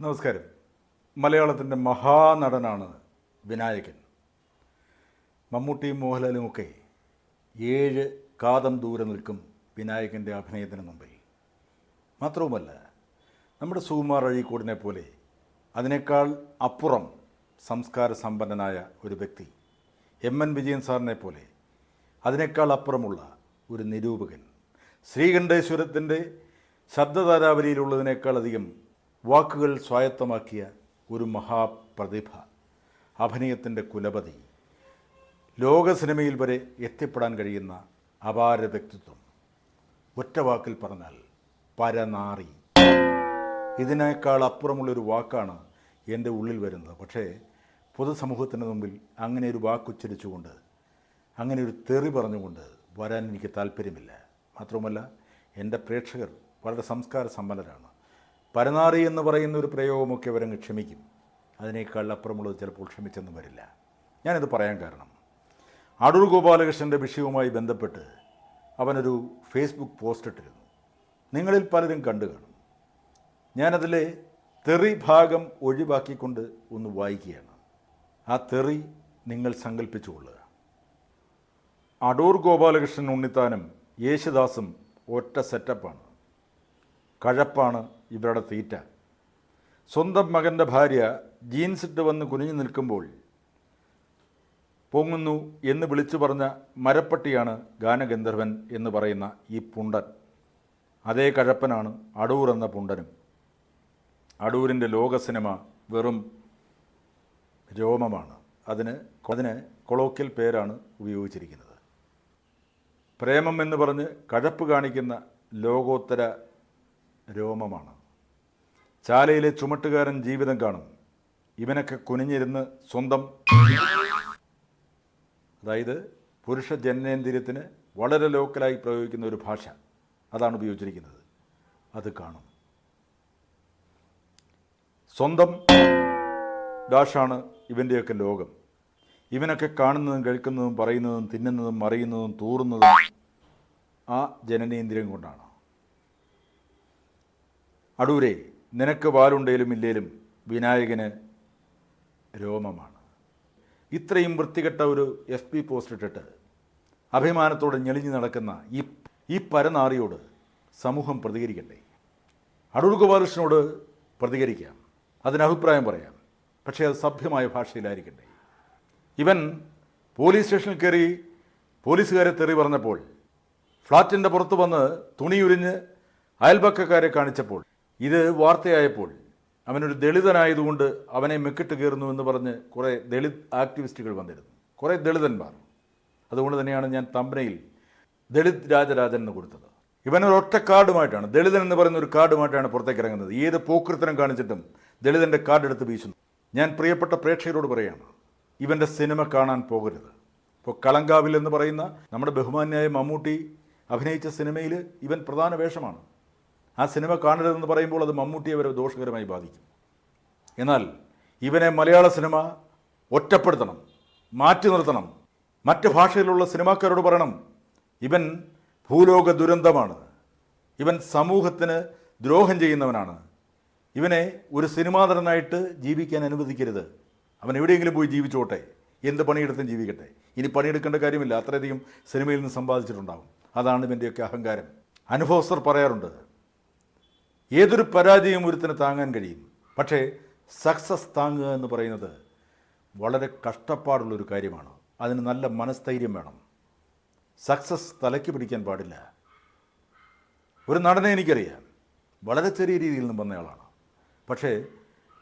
നമസ്കാരം. മലയാളത്തിന്റെ മഹാനടനാണ് വിനായകൻ. മമ്മൂട്ടിയും മോഹൻലാലും ഒക്കെ ഏഴ് കാതം ദൂരെ നിൽക്കും വിനായകന്റെ അഭിനയത്തിന് മുമ്പിൽ. മാത്രവുമല്ല നമ്മുടെ സുകുമാർ അഴീക്കോടിനെ പോലെ അതിനേക്കാൾ അപ്പുറം സംസ്കാര സമ്പന്നനായ ഒരു വ്യക്തി എം എൻ വിജയൻ സാറിനെ പോലെ അതിനേക്കാൾ അപ്പുറമുള്ള ഒരു നിരൂപകൻ. ശ്രീകണ്ഠേശ്വരത്തിന്റെ ശബ്ദധാരാവലിയിലുള്ളതിനേക്കാൾ അധികം വാക്കുകൾ സ്വായത്തമാക്കിയ ഒരു മഹാപ്രതിഭ അഭിനയത്തിന്റെ കുലപതി ലോക സിനിമയിൽ വരെ എത്തിപ്പെടാൻ കഴിയുന്ന അപാര വ്യക്തിത്വം. ഒറ്റ വാക്കിൽ പറഞ്ഞാൽ പരനാറി. ഇതിനേക്കാൾ അപ്പുറമുള്ളൊരു വാക്കാണ് എന്റെ ഉള്ളിൽ വരുന്നത്. പക്ഷേ പൊതുസമൂഹത്തിന് മുമ്പിൽ അങ്ങനെ ഒരു വാക്കുച്ചരിച്ചുകൊണ്ട് അങ്ങനെ ഒരു തെറി പറഞ്ഞുകൊണ്ട് വരാൻ എനിക്ക് താല്പര്യമില്ല മാത്രവുമല്ല എന്റെ പ്രേക്ഷകർ വളരെ സംസ്കാര സമ്പന്നരാണ്. പരനാറി എന്ന് പറയുന്ന ഒരു പ്രയോഗമൊക്കെ അവരങ്ങ് ക്ഷമിക്കും. അതിനേക്കാൾ അപ്പുറമുള്ളത് ചിലപ്പോൾ ക്ഷമിച്ചെന്നും വരില്ല. ഞാനിത് പറയാൻ കാരണം അടൂർ ഗോപാലകൃഷ്ണന്റെ വിഷയവുമായി ബന്ധപ്പെട്ട് അവനൊരു ഫേസ്ബുക്ക് പോസ്റ്റ് ഇട്ടിരുന്നു. നിങ്ങളിൽ പലരും കണ്ടു കാണും. ഞാനതിലെ തെറി ഭാഗം ഒഴിവാക്കിക്കൊണ്ട് ഒന്ന് വായിക്കുകയാണ്. ആ തെറി നിങ്ങൾ സങ്കല്പിച്ചുകൊള്ളുക അടൂർ ഗോപാലകൃഷ്ണൻ ഉണ്ണിത്താനും യേശുദാസും ഒറ്റ സെറ്റപ്പാണ്. കഴപ്പാണ് ഇവരുടെ തീറ്റ. സ്വന്തം മകന്റെ ഭാര്യ ജീൻസ് ഇട്ട് വന്ന് കുനിഞ്ഞു നിൽക്കുമ്പോൾ പൊങ്ങുന്നു എന്ന് വിളിച്ചു പറഞ്ഞ മരപ്പട്ടിയാണ് ഗാനഗന്ധർവൻ എന്ന് പറയുന്ന ഈ പുണ്ടൻ. അതേ കഴപ്പനാണ് അടൂർ എന്ന പുണ്ടനും. അടൂരിന്റെ ലോക സിനിമ വെറും രോമമാണ്. അതിന് അതിന് കൊളോക്കിയൽ പേരാണ് ഉപയോഗിച്ചിരിക്കുന്നത്. പ്രേമം എന്ന് പറഞ്ഞ് കഴപ്പ് കാണിക്കുന്ന ലോകോത്തര രോമമാണ്. ചാലയിലെ ചുമട്ടുകാരൻ ജീവിതം കാണും. ഇവനൊക്കെ കുനിഞ്ഞിരുന്ന് സ്വന്തം അതായത് പുരുഷ ജനനേന്ദ്രിയത്തിന് വളരെ ലോക്കലായി പ്രയോഗിക്കുന്ന ഒരു ഭാഷ അതാണ് ഉപയോഗിച്ചിരിക്കുന്നത്. അത് കാണും. സ്വന്തം ഡാഷാണ് ഇവന്റെയൊക്കെ ലോകം. ഇവനൊക്കെ കാണുന്നതും കേൾക്കുന്നതും പറയുന്നതും തിന്നുന്നതും മറിയുന്നതും തൂറുന്നതും ആ ജനനേന്ദ്രിയം കൊണ്ടാണ്. അടൂരെ നിനക്ക് പാലുണ്ടേലും ഇല്ലേലും വിനായകന് രോമമാണ്. ഇത്രയും വൃത്തികെട്ട ഒരു എഫ് പി പോസ്റ്റ് ഇട്ടിട്ട് അഭിമാനത്തോടെ ഞെളിഞ്ഞു നടക്കുന്ന ഈ ഈ പരനാറിയോട് സമൂഹം പ്രതികരിക്കട്ടെ അടൂർ ഗോപാലകൃഷ്ണനോട് പ്രതികരിക്കാം. അതിനഭിപ്രായം പറയാം. പക്ഷേ അത് സഭ്യമായ ഭാഷയിലായിരിക്കട്ടെ ഇവൻ പോലീസ് സ്റ്റേഷനിൽ കയറി പോലീസുകാരെ തെറി പറഞ്ഞപ്പോൾ ഫ്ളാറ്റിന്റെ പുറത്ത് വന്ന് തുണിയുരിഞ്ഞ് അയൽപക്കക്കാരെ കാണിച്ചപ്പോൾ ഇത് വാർത്തയായപ്പോൾ അവനൊരു ദളിതനായതുകൊണ്ട് അവനെ മെക്കിട്ട് കയറുന്നു എന്ന് പറഞ്ഞ് കുറേ ദളിത് ആക്ടിവിസ്റ്റുകൾ വന്നിരുന്നു. കുറേ ദളിതന്മാർ. അതുകൊണ്ട് തന്നെയാണ് ഞാൻ തമ്പനയിൽ ദളിത് രാജരാജൻ എന്ന് കൊടുത്തത്. ഇവനൊരൊറ്റ കാർഡുമായിട്ടാണ് ദളിതൻ എന്ന് പറയുന്ന ഒരു കാർഡുമായിട്ടാണ് പുറത്തേക്ക് ഇറങ്ങുന്നത് ഏത് പോക്കൃത്തനം കാണിച്ചിട്ടും ദളിതന്റെ കാർഡ് എടുത്ത് വീശുന്നു. ഞാൻ പ്രിയപ്പെട്ട പ്രേക്ഷകരോട് പറയാണ് ഇവന്റെ സിനിമ കാണാൻ പോകരുത്. ഇപ്പോൾ കളങ്കാവിൽ എന്ന് പറയുന്ന നമ്മുടെ ബഹുമാന്യായ മമ്മൂട്ടി അഭിനയിച്ച സിനിമയിൽ ഇവൻ പ്രധാന വേഷമാണ്. ആ സിനിമ കാണരുതെന്ന് പറയുമ്പോൾ അത് മമ്മൂട്ടിയെ വരെ ദോഷകരമായി ബാധിക്കും. എന്നാൽ ഇവനെ മലയാള സിനിമ ഒറ്റപ്പെടുത്തണം മാറ്റി നിർത്തണം. മറ്റ് ഭാഷയിലുള്ള സിനിമാക്കാരോട് പറയണം ഇവൻ ഭൂലോക ദുരന്തമാണ്. ഇവൻ സമൂഹത്തിന് ദ്രോഹം ചെയ്യുന്നവനാണ്. ഇവനെ ഒരു സിനിമാതരനായിട്ട് ജീവിക്കാൻ അനുവദിക്കരുത്. അവൻ എവിടെയെങ്കിലും പോയി ജീവിച്ചോട്ടെ. എന്ത് പണിയെടുത്തും ജീവിക്കട്ടെ. ഇനി പണിയെടുക്കേണ്ട കാര്യമില്ല. അത്രയധികം സിനിമയിൽ നിന്ന് സമ്പാദിച്ചിട്ടുണ്ടാകും അതാണ് ഇവന്റെയൊക്കെ അഹങ്കാരം. അനുഭവസ്ഥർ പറയാറുണ്ട് ഏതൊരു പരാജയം ഒരുത്തിന് താങ്ങാൻ കഴിയും. പക്ഷേ സക്സസ് താങ്ങുക എന്ന് പറയുന്നത് വളരെ കഷ്ടപ്പാടുള്ളൊരു കാര്യമാണ്. അതിന് നല്ല മനസ്ഥൈര്യം വേണം. സക്സസ് തലയ്ക്ക് പിടിക്കാൻ പാടില്ല. ഒരു നടനെ എനിക്കറിയാം. വളരെ ചെറിയ രീതിയിൽ നിന്ന് വന്നയാളാണ്. പക്ഷേ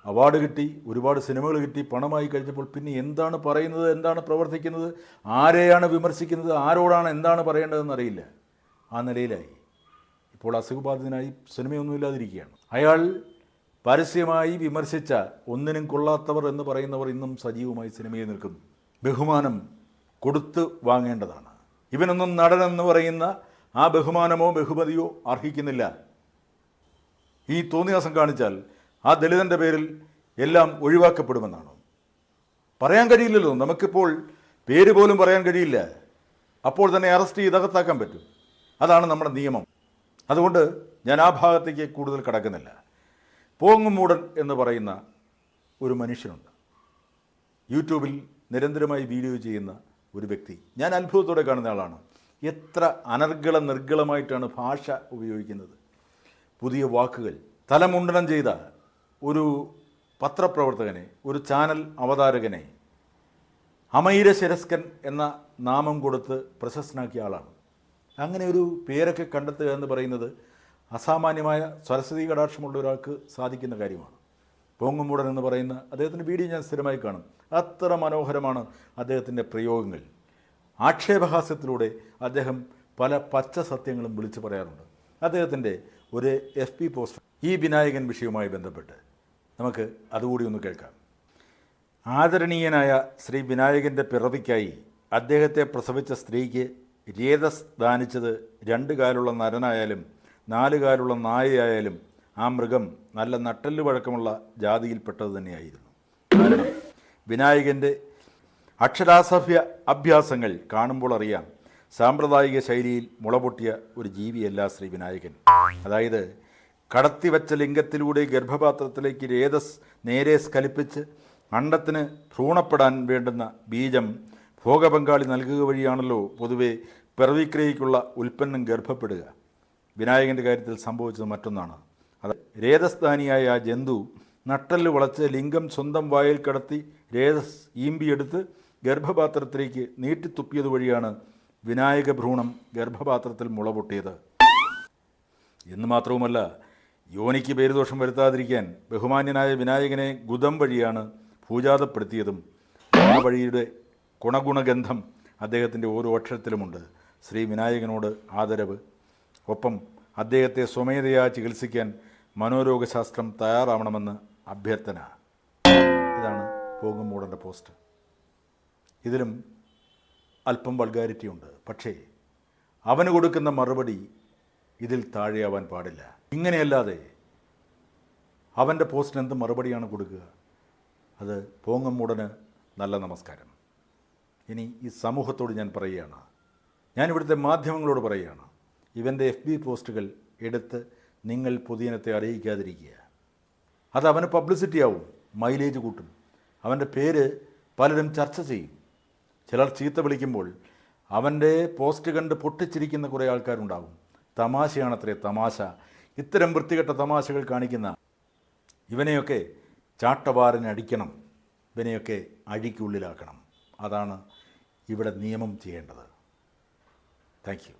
അവാർഡ് കിട്ടി ഒരുപാട് സിനിമകൾ കിട്ടി പണമായി കഴിഞ്ഞപ്പോൾ പിന്നെ എന്താണ് പറയുന്നത് എന്താണ് പ്രവർത്തിക്കുന്നത് ആരെയാണ് വിമർശിക്കുന്നത് ആരോടാണ് എന്താണ് പറയേണ്ടതെന്ന് അറിയില്ല. ആ നിലയിലായി. ഇപ്പോൾ അസുഖബാധിതനായി സിനിമയൊന്നുമില്ലാതിരിക്കുകയാണ്. അയാൾ പരസ്യമായി വിമർശിച്ച ഒന്നിനും കൊള്ളാത്തവർ എന്ന് പറയുന്നവർ ഇന്നും സജീവമായി സിനിമയിൽ നിൽക്കുന്നു. ബഹുമാനം കൊടുത്ത് വാങ്ങേണ്ടതാണ്. ഇവനൊന്നും നടനെന്ന് പറയുന്ന ആ ബഹുമാനമോ ബഹുമതിയോ അർഹിക്കുന്നില്ല. ഈ തോന്നിയാസം കാണിച്ചാൽ ആ ദളിതന്റെ പേരിൽ എല്ലാം ഒഴിവാക്കപ്പെടുമെന്നാണ്? പറയാൻ കഴിയില്ലല്ലോ. നമുക്കിപ്പോൾ പേര് പോലും പറയാൻ കഴിയില്ല. അപ്പോൾ തന്നെ അറസ്റ്റ് ചെയ്ത് അകത്താക്കാൻ പറ്റും. അതാണ് നമ്മുടെ നിയമം. അതുകൊണ്ട് ഞാൻ ആ ഭാഗത്തേക്ക് കൂടുതൽ കടക്കുന്നില്ല. പോങ്ങുമൂടൻ എന്ന് പറയുന്ന ഒരു മനുഷ്യനുണ്ട്. യൂട്യൂബിൽ നിരന്തരമായി വീഡിയോ ചെയ്യുന്ന ഒരു വ്യക്തി. ഞാൻ അത്ഭുതത്തോടെ കാണുന്ന ആളാണ്. എത്ര അനർഗള നിർഗളമായിട്ടാണ് ഭാഷ ഉപയോഗിക്കുന്നത്. പുതിയ വാക്കുകൾ. തലമുണ്ടനം ചെയ്ത ഒരു പത്രപ്രവർത്തകനെ ഒരു ചാനൽ അവതാരകനെ അമൈര ശിരസ്കൻ എന്ന നാമം കൊടുത്ത് പ്രശസ്തനാക്കിയ ആളാണ്. അങ്ങനെ ഒരു പേരൊക്കെ കണ്ടെത്തുക എന്ന് പറയുന്നത് അസാമാന്യമായ സരസ്വതി കടാക്ഷമുള്ള ഒരാൾക്ക് സാധിക്കുന്ന കാര്യമാണ്. പോങ്ങുമൂടൻ എന്ന് പറയുന്ന അദ്ദേഹത്തിന്റെ വീഡിയോ ഞാൻ സ്ഥിരമായി കാണും. അത്ര മനോഹരമാണ് അദ്ദേഹത്തിന്റെ പ്രയോഗങ്ങൾ. ആക്ഷേപഹാസ്യത്തിലൂടെ അദ്ദേഹം പല പച്ച സത്യങ്ങളും വിളിച്ചു പറയാറുണ്ട്. അദ്ദേഹത്തിന്റെ ഒരു എഫ് പി പോസ്റ്റർ ഈ വിനായകൻ വിഷയവുമായി ബന്ധപ്പെട്ട്. നമുക്ക് അതുകൂടി ഒന്ന് കേൾക്കാം. ആദരണീയനായ ശ്രീ വിനായകന്റെ പിറവിക്കായി അദ്ദേഹത്തെ പ്രസവിച്ച സ്ത്രീക്ക് രേതസ് ദാനിച്ചത് രണ്ട് കാലുള്ള നരനായാലും നാല് കാലുള്ള നായയായാലും ആ മൃഗം നല്ല നട്ടൽ വഴക്കമുള്ള ജാതിയിൽപ്പെട്ടത് തന്നെയായിരുന്നു. വിനായകന്റെ അക്ഷരാസഭ്യ അഭ്യാസങ്ങൾ കാണുമ്പോൾ അറിയാം സാമ്പ്രദായിക ശൈലിയിൽ മുളപൊട്ടിയ ഒരു ജീവിയല്ല ശ്രീ വിനായകൻ. അതായത് കടത്തിവച്ച ലിംഗത്തിലൂടെ ഗർഭപാത്രത്തിലേക്ക് രേതസ് നേരെ സ്കലിപ്പിച്ച് അണ്ടത്തിന് ഭ്രൂണപ്പെടാൻ വേണ്ടുന്ന ബീജം ഭോഗപങ്കാളി നൽകുക വഴിയാണല്ലോ പൊതുവെ പിറവിക്രിയയ്ക്കുള്ള ഉൽപ്പന്നം ഗർഭപ്പെടുക. വിനായകന്റെ കാര്യത്തിൽ സംഭവിച്ചത് മറ്റൊന്നാണ്. അത് രേതസ്ഥാനിയായ ആ ജന്തു നട്ടൽ വളച്ച് ലിംഗം സ്വന്തം വായിൽ കടത്തി രേതസ് ഈമ്പിയെടുത്ത് ഗർഭപാത്രത്തിലേക്ക് നീട്ടിത്തുപ്പിയത് വഴിയാണ് വിനായക ഭ്രൂണം ഗർഭപാത്രത്തിൽ മുളപൊട്ടിയത് എന്ന് മാത്രവുമല്ല യോനിക്ക് പേരുദോഷം വരുത്താതിരിക്കാൻ ബഹുമാന്യനായ വിനായകനെ ഗുദം വഴിയാണ് പൂജാതപ്പെടുത്തിയതും ആ വഴിയുടെ ഗുണഗുണഗന്ധം അദ്ദേഹത്തിന്റെ ഓരോ അക്ഷരത്തിലുമുണ്ട്. ശ്രീ വിനായകനോട് ആദരവ്. ഒപ്പം അദ്ദേഹത്തെ സ്വമേധയാ ചികിത്സിക്കാൻ മനോരോഗശാസ്ത്രം തയ്യാറാവണമെന്ന് അഭ്യർത്ഥന. ഇതാണ് പോകുമ്പോടന്റെ പോസ്റ്റ്. ഇതിലും അല്പം വൾഗാരിറ്റി ഉണ്ട് പക്ഷേ അവന് കൊടുക്കുന്ന മറുപടി ഇതിൽ താഴെയാവാൻ പാടില്ല. ഇങ്ങനെയല്ലാതെ അവന്റെ പോസ്റ്റിന് എന്ത് മറുപടിയാണ് കൊടുക്കുക? അത് പോങ്ങമ്മൂടന് നല്ല നമസ്കാരം. ഇനി ഈ സമൂഹത്തോട് ഞാൻ പറയുകയാണ്. ഞാൻ ഇവിടുത്തെ മാധ്യമങ്ങളോട് പറയുകയാണ്. ഇവന്റെ എഫ് ബി പോസ്റ്റുകൾ എടുത്ത് നിങ്ങൾ പൊതുജനത്തെ അറിയിക്കാതിരിക്കുക. അത് അവന് പബ്ലിസിറ്റി ആവും മൈലേജ് കൂട്ടും. അവന്റെ പേര് പലരും ചർച്ച ചെയ്യും. ചിലർ ചീത്ത വിളിക്കുമ്പോൾ അവന്റെ പോസ്റ്റ് കണ്ട് പൊട്ടിച്ചിരിക്കുന്ന കുറേ ആൾക്കാരുണ്ടാകും തമാശയാണത്രേ തമാശ. ഇത്തരം വൃത്തികെട്ട തമാശകൾ കാണിക്കുന്ന ഇവനെയൊക്കെ ചാട്ടവാറിന് അടിക്കണം ഇവനെയൊക്കെ അഴിക്കുള്ളിലാക്കണം. അതാണ് ഇവിടെ നിയമം ചെയ്യേണ്ടത്. Thank you